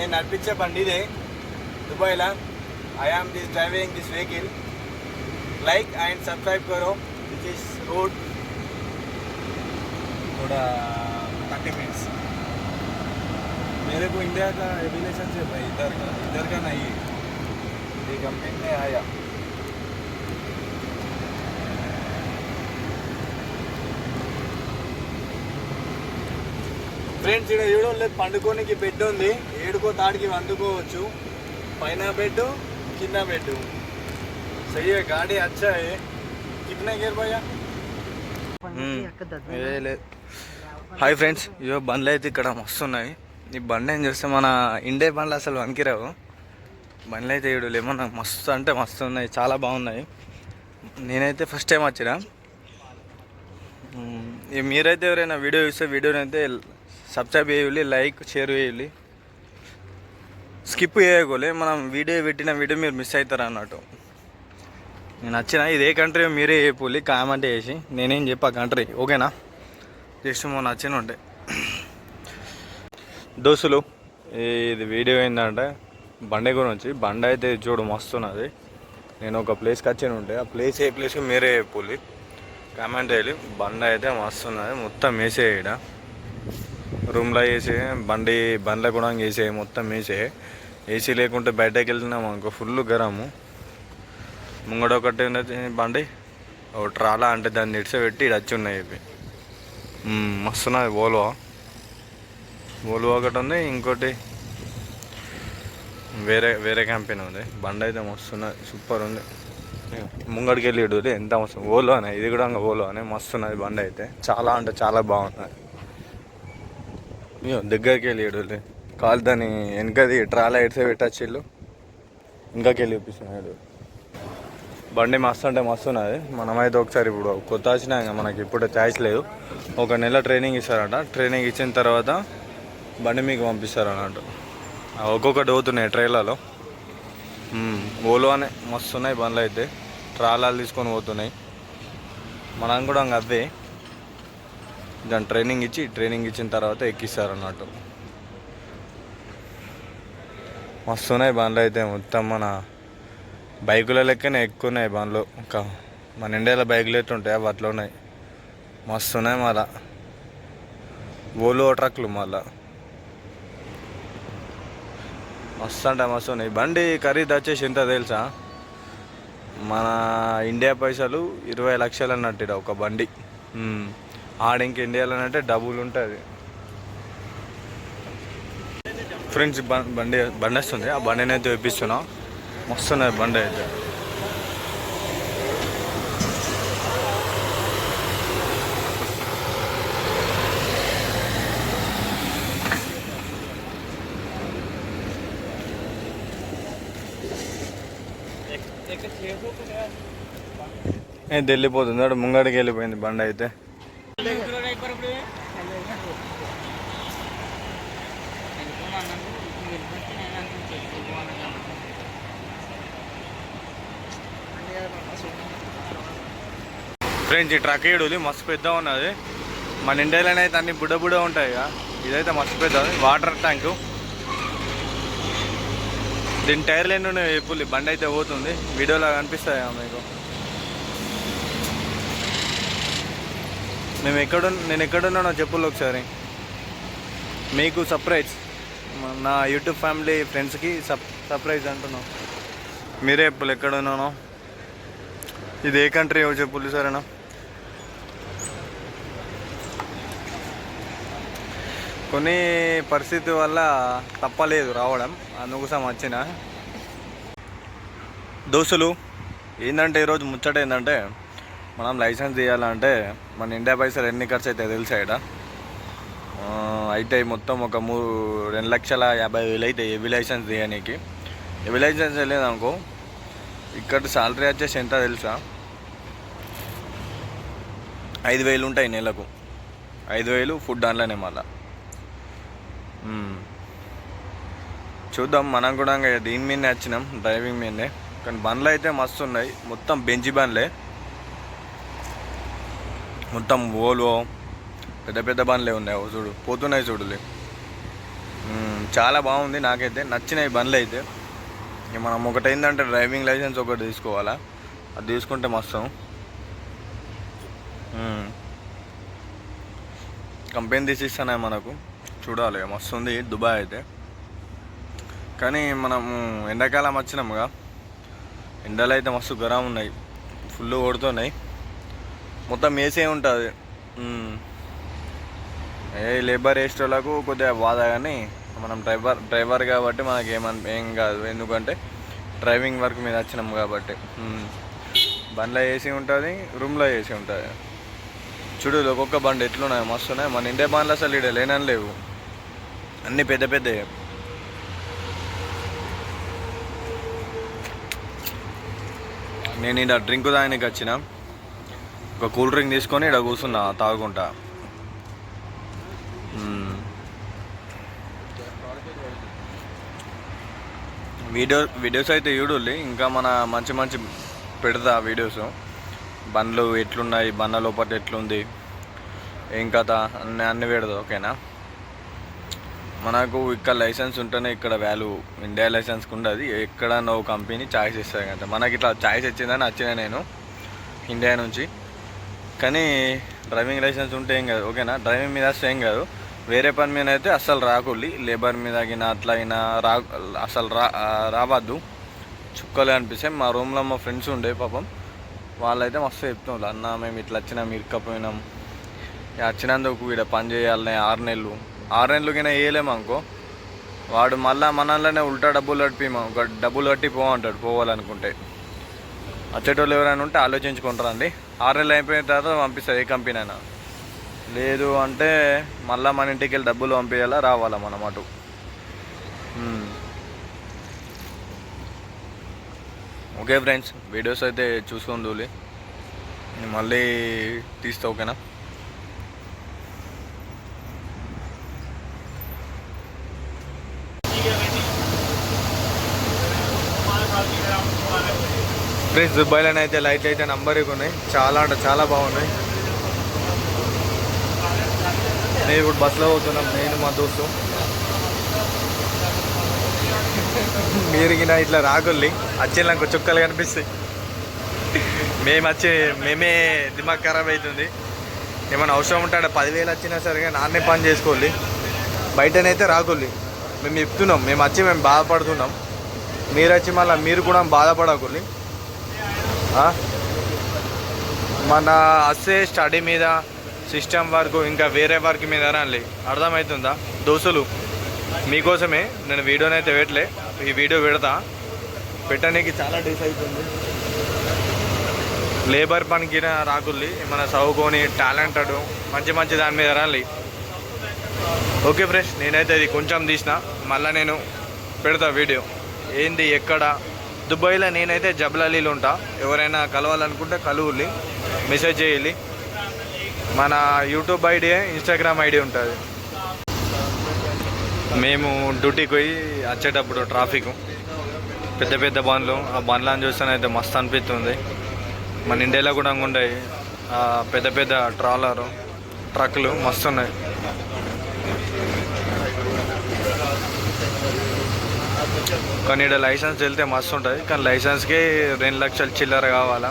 నేను నడిపించే బండి ఇదే దుబాయ్లో I am this driving this vehicle like and subscribe కరో దిస్ ఇస్ రోడ్ थोड़ा थर्टी मिनट्स मेरे को इंडिया का एविलेशन से भाई इधर का इधर का नहीं है ये कंपनी में आया ఫ్రెండ్స్ ఇక్కడ ఏడో లేదు పండుకోనికి బెడ్ ఉంది. ఏడుకో తాడికి వండుకోవచ్చు. పైన బెడ్ కింద బెడ్ సయ్య గాడి వచ్చాయి కిట్నా గేర్ హాయ్ ఫ్రెండ్స్ ఇవో బండ్లు అయితే ఇక్కడ మస్తున్నాయి. ఈ బండ్ ఏం చూస్తే మన ఇండే బండ్లు అసలు వనికిరావు బండ్లు అయితే ఇవి లేమో నాకు మస్తు అంటే మస్తు ఉన్నాయి. చాలా బాగున్నాయి. నేనైతే ఫస్ట్ టైం వచ్చిన. మీరైతే ఎవరైనా వీడియో చూస్తే వీడియోనైతే సబ్స్క్రైబ్ చేయాలి లైక్ షేర్ చేయాలి స్కిప్ చేయకూడదు మనం వీడియో పెట్టిన వీడియో మీరు మిస్ అవుతారు అన్నట్టు. నేను వచ్చిన ఇదే కంట్రీ మీరే చెప్పాలి కామెంట్ చేసి. నేనేం చెప్పా కంట్రీ ఓకేనా జస్ట్ మొన్న వచ్చిన ఉంటే. దోస్తులు ఇది వీడియో ఏంటంటే బండి గురించి బండి అయితే చూడు మస్తున్నది. నేను ఒక ప్లేస్కి వచ్చిన ఉంటే ఆ ప్లేస్ ఏ ప్లేస్ మీరే చెప్పాలి కామెంట్ చేయాలి బండి అయితే మస్తున్నది మొత్తం మేసేయడా రూమ్లో వేసి బండి బండ్లో కూడా వేసే మొత్తం వేసే ఏసీ లేకుంటే బయటకు వెళ్తున్నాము అనుకో ఫుల్ గరము. ముంగడ ఒకటి ఉన్నది బండి. ఒకటి ట్రాలా అంటే దాన్ని ఇడిస పెట్టి ఇటు వచ్చి ఉన్నాయి ఇవి. మస్తున్నది ఓల్వో ఓల్వో ఒకటి ఉంది ఇంకోటి వేరే వేరే కంపెనీ ఉంది. బండి అయితే మస్తున్నది సూపర్ ఉంది. ముంగడికి వెళ్ళి ఎంత మస్తు ఓలో అనే ఇది కూడా ఓలో అనే మస్తున్నది బండి అయితే. చాలా అంటే చాలా బాగున్నది దగ్గరికి వెళ్ళాడు కాలు దాని వెనకది ట్రాలా ఇడిసే పెట్టచ్చు ఇల్లు. ఇంకాకి వెళ్ళి చూపిస్తున్నాడు బండి మస్తు అంటే మస్తు ఉన్నది. మనమైతే ఒకసారి ఇప్పుడు కొత్త వచ్చినా ఇంకా మనకి ఇప్పుడు ఛాయిస్ లేదు. ఒక నెల ట్రైనింగ్ ఇస్తారంట. ట్రైనింగ్ ఇచ్చిన తర్వాత బండి మీకు పంపిస్తారు అన్నట్టు ఆ ఒక్కొక్కటి పోతున్నాయి ట్రైలలో ఓలో అనే మస్తు ఉన్నాయి బండ్లు అయితే ట్రాలాలు తీసుకొని పోతున్నాయి. మనం కూడా ఇంకా అవే. దాని ట్రైనింగ్ ఇచ్చి ట్రైనింగ్ ఇచ్చిన తర్వాత ఎక్కిస్తారు అన్నట్టు. మస్తున్నాయి బండ్లు అయితే మొత్తం మన బైకుల లెక్కనే ఎక్కువ ఉన్నాయి బండ్లు. ఇంకా మన ఇండియాలో బైకులు ఎట్లా ఉంటాయి అవి అట్లా ఉన్నాయి. మస్తున్నాయి మళ్ళా. ఓలో ట్రక్లు మళ్ళా. మస్తు అంటే మస్తు ఉన్నాయి బండి ఖరీదు వచ్చేసి ఎంత తెలుసా? మన ఇండియా పైసలు ఇరవై లక్షలు అన్నట్టు ఒక బండి. ఆడ ఇంక ఇండియాలో అంటే డబుల్ ఉంటుంది. ఫ్రెండ్స్ బండి బండి వస్తుంది ఆ బండిని అయితే వేపిస్తున్నా. మస్తున్నది బండి అయితే. ఏ వెళ్ళిపోతుంది అక్కడ ముంగడికి వెళ్ళిపోయింది బండి అయితే. ఫ్రెండ్స్ ఈ ట్రక్ ఏడుది మస్తు పెద్ద ఉన్నది. మన ఇండియాలోనే అయితే అన్ని బుడ్డ బుడ్డ ఉంటాయి ఇక. ఇదైతే మస్తు పెద్దది. Water tank. దీని టైర్లు ఎన్ని ఉన్నాయి? ఎప్పుడు బండి అయితే పోతుంది. వీడియోలో కనిపిస్తాయి మీకు? మేము ఎక్కడ నేను ఎక్కడున్నానో చెప్పులు ఒకసారి. మీకు సర్ప్రైజ్ నా యూట్యూబ్ ఫ్యామిలీ ఫ్రెండ్స్కి సప్ సర్ప్రైజ్ అంటున్నాం. మీరే చెప్పులు ఎక్కడ ఉన్నానో. ఇది ఏ కంట్రీ ఏవో చెప్పులు సరేనా? కొన్ని పరిస్థితి వల్ల తప్పలేదు రావడం. అందుకోసం వచ్చిన. దోస్తులు ఏంటంటే ఈరోజు ముచ్చట ఏంటంటే మనం లైసెన్స్ తీయాలంటే మన ఇండియా పైసలు ఎన్ని ఖర్చు అవుతాయి తెలుసా ఇక్కడ అయితే మొత్తం ఒక మూడు రెండు లక్షల యాభై వేలు అయితే ఎవి లైసెన్స్ తీయడానికి ఎవి లైసెన్స్ వెళ్ళేదనుకో ఇక్కడ సాలరీ వచ్చేసి ఎంత తెలుసా? ఐదు వేలు ఉంటాయి నెలకు. ఐదు వేలు ఫుడ్ దాంట్లోనే మళ్ళా. చూద్దాం మనం కూడా ఇంకా దీని మీదనే వచ్చినాం డ్రైవింగ్ మీదనే. కానీ బండ్లు అయితే మస్తు ఉన్నాయి. మొత్తం బెంచి బండ్లే. మొత్తం ఓలో పెద్ద పెద్ద బండ్లే ఉన్నాయి. ఓ చూడు పోతున్నాయి చూడులే చాలా బాగుంది నాకైతే. నచ్చినాయి బండ్లు అయితే. ఇక మనం ఒకటి ఏంటంటే డ్రైవింగ్ లైసెన్స్ ఒకటి తీసుకోవాలా? అది తీసుకుంటే మస్తు. కంపెనీ కంపెనీ తీసిస్తున్నాయి మనకు. చూడాలి మస్తు ఉంది దుబాయ్ అయితే. కానీ మనము ఎండాకాలం వచ్చినాముగా ఎండలు అయితే మస్తు గరం ఉన్నాయి. ఫుల్ కొడుతున్నాయి. మొత్తం ఏసీ ఉంటుంది. ఏ లేబర్ వేసేటోళ్ళకు కొద్దిగా బాధ కానీ మనం డ్రైవర్ డ్రైవర్ కాబట్టి మనకి ఏమన్ ఏం కాదు. ఎందుకంటే డ్రైవింగ్ వర్క్ మీద వచ్చినాం కాబట్టి. బండ్లో ఏసీ ఉంటుంది రూమ్లో ఏసీ ఉంటుంది. చూడు ఒక్కొక్క బండి ఎట్లున్నాయి మస్తు ఉన్నాయి మన ఇండియా బండ్లు అసలు ఇక్కడ లేనని లేవు. అన్నీ పెద్ద పెద్ద నేను ఇక్కడ డ్రింక్ తాగడానికి వచ్చిన. ఒక కూల్ డ్రింక్ తీసుకొని ఇక్కడ కూర్చున్నా తాగుకుంటా. వీడియో వీడియోస్ అయితే చూడాలి ఇంకా మన మంచి మంచి పెడతా వీడియోస్. బండ్లు ఎట్లున్నాయి బండ్ల లోపల ఎట్లుంది ఏం కథ అన్ని అన్ని పెడదా ఓకేనా? మనకు ఇక్కడ లైసెన్స్ ఉంటేనే ఇక్కడ వాల్యూ ఇండియా లైసెన్స్కి ఉండదు ఎక్కడ నో కంపెనీ ఛాయిస్ ఇస్తుంది అంటే మనకి ఇట్లా ఛాయిస్ ఇచ్చిందని వచ్చిన నేను ఇండియా నుంచి. కానీ డ్రైవింగ్ లైసెన్స్ ఉంటే ఏం కాదు. ఓకేనా? డ్రైవింగ్ మీద వస్తే ఏం కాదు. వేరే పని మీద అయితే అస్సలు రాకూడదు. లేబర్ మీద అయినా అట్లా అయినా రా అసలు రా రావద్దు. చుక్కలే అనిపిస్తాయి మా రూమ్లో మా ఫ్రెండ్స్ ఉండే పాపం. వాళ్ళైతే మస్తు చెప్తున్నారు అన్న మేము ఇట్లా వచ్చినాం ఇరుక్కపోయినాం. ఇక వచ్చినందుకు ఇక్కడ పని చేయాలనే ఆరు నెలలు. ఆరు నెలలు కింద వేయలేము అనుకో. వాడు మళ్ళీ మనల్లోనే ఉల్టా డబ్బులు కట్టి ఒక డబ్బులు కట్టి పోమంటాడు పోవాలనుకుంటే. వచ్చేటోళ్ళు ఎవరైనా ఉంటే ఆలోచించుకుంటారండి ఆరు నెలలు అయిపోయిన తర్వాత పంపిస్తారు ఏ కంపెనీ అయినా లేదు అంటే మళ్ళీ మన ఇంటికి వెళ్ళి డబ్బులు పంపించాలా రావాలా మనం అటు. ఓకే ఫ్రెండ్స్ వీడియోస్ అయితే చూసుకుందూలి నేను మళ్ళీ తీస్తా ఓకేనా? ఫ్రెండ్స్ దుబాయ్లోనే అయితే లైట్లు అయితే నంబర్ ఉన్నాయి. చాలా అంటే చాలా బాగున్నాయి. నేను ఇప్పుడు బస్సులో పోతున్నాం. నేను మా దోస్తు. మీరుగిన ఇట్లా రాగొల్లి. వచ్చి నాకు చుక్కలు కనిపిస్తాయి. మేము వచ్చి మేమే దిమాగ్ ఖరాబ్ అవుతుంది ఏమైనా అవసరం ఉంటాడ పదివేలు వచ్చినా సరే నాన్నే పని చేసుకోవాలి. బయటనైతే రాకుల్లి మేము చెప్తున్నాం. మేము వచ్చి మేము బాధపడుతున్నాం. మీరు వచ్చి మళ్ళీ మీరు కూడా బాధపడకూలి మన అస్సే స్టడీ మీద సిస్టమ్ వర్క్ ఇంకా వేరే వర్క్ మీద రాలి అర్థమవుతుందా దోస్తులు మీకోసమే నేను వీడియోని అయితే పెట్టలే. ఈ వీడియో పెడతా. పెట్టడానికి చాలా డేస్ అవుతుంది లేబర్ పనికి రాకుల్లి మన చదువుకొని టాలెంటెడ్ మంచి మంచి దాని మీద రాలి ఓకే ఫ్రెండ్స్ నేనైతే ఇది కొంచెం తీసిన. మళ్ళీ నేను పెడతా వీడియో. ఏంది ఎక్కడ? దుబాయ్లో నేనైతే జబ్లాలీలో ఉంటా. ఎవరైనా కలవాలనుకుంటే కలువులి మెసేజ్ చేయాలి మన యూట్యూబ్ ఐడి ఇన్స్టాగ్రామ్ ఐడి ఉంటుంది. మేము డ్యూటీకి పోయి వచ్చేటప్పుడు ట్రాఫిక్ పెద్ద పెద్ద బండ్లు ఆ బండ్లను చూస్తేనైతే మస్తు అనిపిస్తుంది. మన ఇండియాలో కూడా ఉన్నాయి ఆ పెద్ద పెద్ద ట్రాలరు ట్రక్లు మస్తు ఉన్నాయి. కానీ ఇక్కడ లైసెన్స్ వెళ్తే మస్తు ఉంటుంది. కానీ లైసెన్స్కి రెండు లక్షలు చిల్లర కావాలా?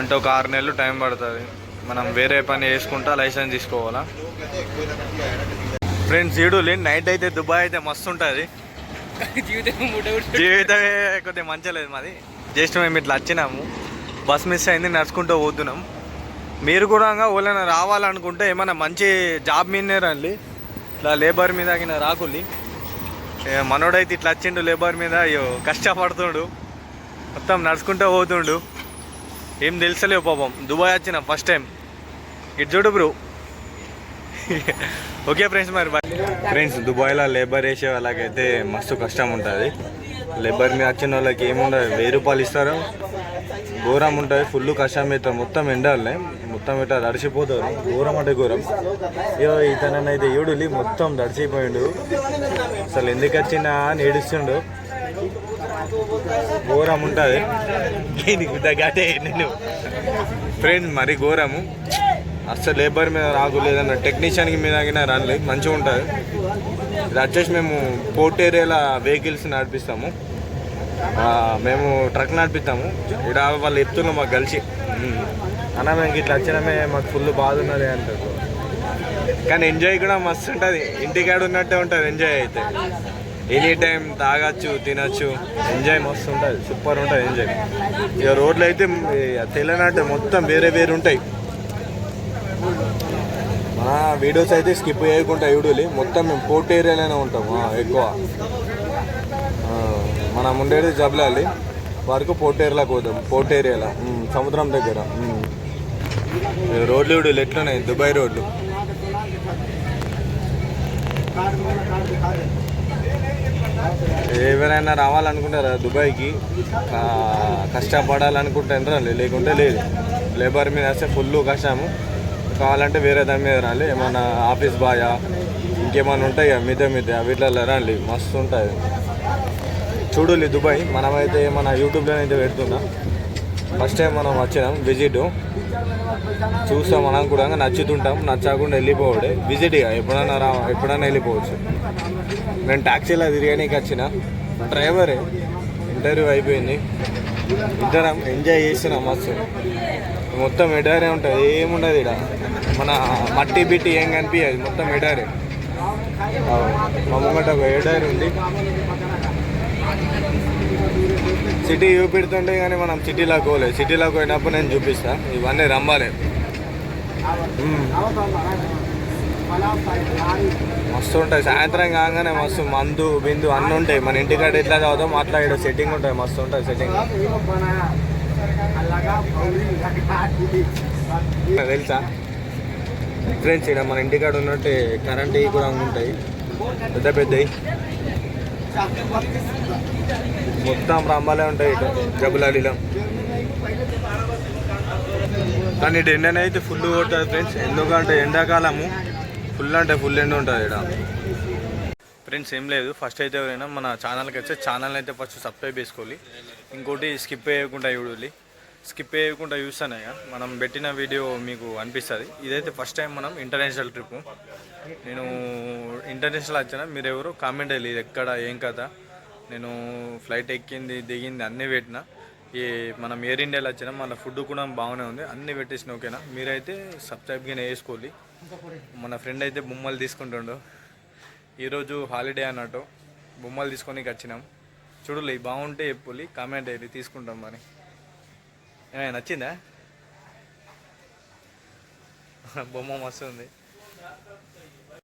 అంటే ఒక ఆరు నెలలు టైం పడుతుంది. మనం వేరే పని వేసుకుంటా లైసెన్స్ తీసుకోవాలా? ఫ్రెండ్స్ ఈడులే నైట్ అయితే దుబాయ్ అయితే మస్తు ఉంటుంది. జీవితమే కొద్దిగా మంచిగా లేదు మాది. జస్ట్ మేము ఇట్లా వచ్చినాము. బస్ మిస్ అయింది నడుచుకుంటూ పోతున్నాం. మీరు కూడా ఓలైనా రావాలనుకుంటే ఏమైనా మంచి జాబ్ మీదనే రండి. ఇట్లా లేబర్ మీద రాకుల్లి. మనోడైతే ఇట్లా వచ్చిండు లేబర్ మీద అయ్యో కష్టపడుతుండు. మొత్తం నడుచుకుంటూ పోతుండు. ఏం తెలుసలేవు పాపం. దుబాయ్ వచ్చిన ఫస్ట్ టైం ఇటు చూడు బ్రో ఓకే ఫ్రెండ్స్ మరి ఫ్రెండ్స్ దుబాయ్లో లేబర్ వేసే వాళ్ళకైతే మస్తు కష్టం ఉంటుంది. లేబర్ మీద వచ్చిన వాళ్ళకి ఏముండదు. వెయ్యి రూపాయలు ఇస్తారు. ఘోరం ఉంటుంది. ఫుల్ కష్టం అవుతారు మొత్తం ఎండాలి. మొత్తం ఇట్లా దడిచిపోతారు ఘోరం అంటే ఘోరం. ఇయో ఇతనైతే ఏడులి మొత్తం తడిసిపోయిండు అసలు ఎందుకు వచ్చినా అని ఏడుస్తుండు. ఘోరం ఉంటుంది. దీనికి తగ్గట్టే నేను. ఫ్రెండ్ మరి ఘోరము. అస్సలు లేబర్ మీద రాకు లేదన్న టెక్నీషియన్కి మీద ఆగినా రానులే. మంచిగా ఉంటుంది. ఇది వచ్చేసి మేము పోర్ట్ ఏరియాలో వెహికల్స్ నడిపిస్తాము. మేము ట్రక్ నడిపిస్తాము. ఇక్కడ వాళ్ళు చెప్తున్నాం మాకు కలిసి. అన్న మేము ఇట్లా వచ్చినామే మాకు ఫుల్ బాధ ఉన్నది అంటారు. కానీ ఎంజాయ్ కూడా మస్తు ఉంటుంది. ఇంటికాడ ఉన్నట్టే ఉంటుంది ఎంజాయ్ అయితే. ఎనీ టైం తాగొచ్చు తినొచ్చు ఎంజాయ్ మస్తు ఉంటుంది. సూపర్ ఉంటుంది ఎంజాయ్. ఇక రోడ్లు అయితే తెలియనట్టే మొత్తం వేరే వేరే ఉంటాయి. మన వీడియోస్ అయితే స్కిప్ చేయకుండా వీడియోలు మొత్తం మేము పోర్ట్ ఏరియాలోనే ఉంటాం. ఎక్కువ. మనం ఉండేది జబ్లాలి. వరకు పోర్ట్ ఏరియాలోకి పోతాం పోర్ట్ ఏరియాలో. సముద్రం దగ్గర. రోడ్లు వీడియోలు ఎట్లున్నాయి? దుబాయ్ రోడ్లు. ఎవరైనా రావాలనుకుంటారా దుబాయ్కి? కష్టపడాలనుకుంటే రాలి లేకుంటే లేదు. లేబర్ మీద వస్తే ఫుల్ కష్టము కావాలంటే వేరే దాని మీద రాలి. ఏమన్నా ఆఫీస్ బాయా? ఇంకేమైనా ఉంటాయి? కదా మిద్ద మిద్ద వీటిలో రండి. మస్తు ఉంటుంది చూడాలి దుబాయ్. మనమైతే మన యూట్యూబ్లో అయితే పెడుతున్నాం. ఫస్ట్ టైం మనం వచ్చినాం విజిట్. చూస్తాం మనం కూడా నచ్చుతుంటాం. నచ్చకుండా వెళ్ళిపోవడే. విజిట్ ఇక ఎప్పుడైనా రా ఎప్పుడైనా వెళ్ళిపోవచ్చు. నేను ట్యాక్సీలో తిరిగానికి వచ్చిన డ్రైవరే ఇంటర్వ్యూ అయిపోయింది. ఇద్దరం ఎంజాయ్ చేస్తున్నాం మస్తు. మొత్తం ఎడారే ఉంటుంది ఏముండదు ఇక్కడ మన మట్టి బిట్టి ఏం కనిపించదు మొత్తం ఎడారే. ఆ, మా ముంగట ఒక ఎడారి ఉంది. సిటీ చూపెడుతుంటే కానీ మనం సిటీలోకి పోలేదు. సిటీలోకి పోయినప్పుడు నేను చూపిస్తా. ఇవన్నీ రంబాలే మస్తు ఉంటాయి. సాయంత్రం కాగానే మస్తు మందు బిందు అన్నీ ఉంటాయి. మన ఇంటికాడ ఎట్లా చదువుతాం అట్లా ఇక్కడ సెట్టింగ్ ఉంటుంది మస్తు ఉంటుంది సెట్టింగ్. తెలుసా? ఫ్రెండ్స్ ఇక్కడ మన ఇంటికాడ ఉన్నట్టు కరెంట్ కూడా ఉంటాయి. పెద్ద పెద్దవి. మొత్తం రంబాలే ఉంటాయి ఇటు జబులాలిలో కానీ ఇటు ఎండనే అయితే ఫుల్ కొడుతుంది ఫ్రెండ్స్ ఎందుకంటే ఎండాకాలము ఫుల్ అంటే ఫుల్ ఎండ ఉంటుంది ఇక్కడ ఫ్రెండ్స్ ఏం లేదు. ఫస్ట్ అయితే ఎవరైనా మన ఛానల్కి వచ్చే ఛానల్ అయితే ఫస్ట్ సబ్స్క్రైబ్ చేసుకోవాలి. ఇంకోటి స్కిప్ చేయకుండా చూడాలి. స్కిప్ చేయకుండా చూస్తానే మనం పెట్టిన వీడియో మీకు అనిపిస్తుంది. ఇదైతే ఫస్ట్ టైం మనం ఇంటర్నేషనల్ ట్రిప్ నేను ఇంటర్నేషనల్ వచ్చినా మీరు ఎవరు కామెంట్ అయ్యి ఎక్కడ ఏం కథ. నేను ఫ్లైట్ ఎక్కింది దిగింది అన్నీ పెట్టిన. ఈ మనం ఎయిర్ ఇండియాలో వచ్చినా మన ఫుడ్ కూడా బాగానే ఉంది అన్నీ పెట్టేసిన ఓకేనా మీరైతే సబ్స్క్రైబ్గా వేసుకోవాలి మన ఫ్రెండ్ అయితే బొమ్మలు తీసుకుంటుండు. ఈరోజు హాలిడే అన్నట్టు బొమ్మలు తీసుకొని వచ్చినాం. చూడలే బాగుంటే చెప్పులి కామెంట్ అయ్యి తీసుకుంటాం మరి. నచ్చిందా? బొమ్మ మస్తు ఉంది.